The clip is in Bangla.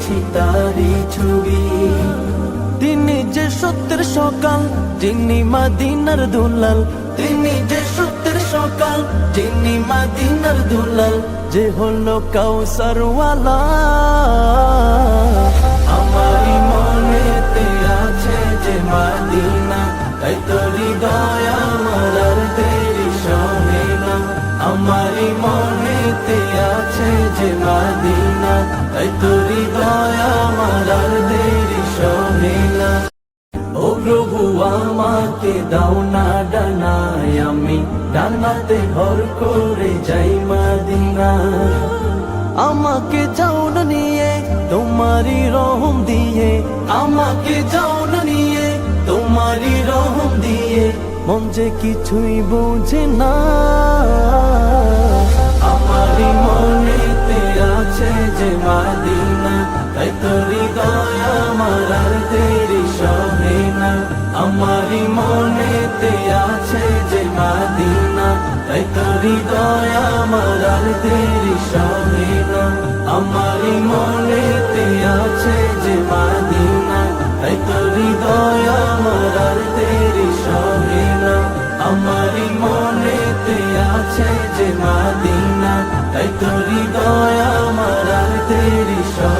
এঁকেছি তারি ছবি। তিনি যে সত্যের সকাল, যিনি মাদিনার দুলাল। তিনি যে সত্যের সকাল, যিনি মাদিনার দুলাল। যে হলো কাউসারওয়ালা। আমারই মনেতে আছে যে মাদিনা, তাই তো হৃদয় আমারই মনেতে আছে যে মাদিনা, তাই তো হৃদয় আমার আর দেরি সহে না। ও প্রভু, আমাকে দাও না ডানায়, আমি ডানাতে ভর করে যাই মাদিনা। আমাকে যাও না নিয়ে, তোমারই রহম দিয়ে, আমাকে যাও না নিয়ে, তোমারই রহম দিয়ে। মন যে কিছুই বোঝে না। মাদিনা তাই তো হৃদয় আমার আর দেরি সহে না। আমারই মনেতে আছে যে মাদিনা। তাই তো হৃদয় আমার আর দেরি সহে না। আমারই মনেতে আছে যে মাদিনা। তাই তো হৃদয় আমার আর দেরি সহে না। আমারই মনেতে আছে যে মাদিনা। তাই তো হৃদয় আমার আর দেরি সহে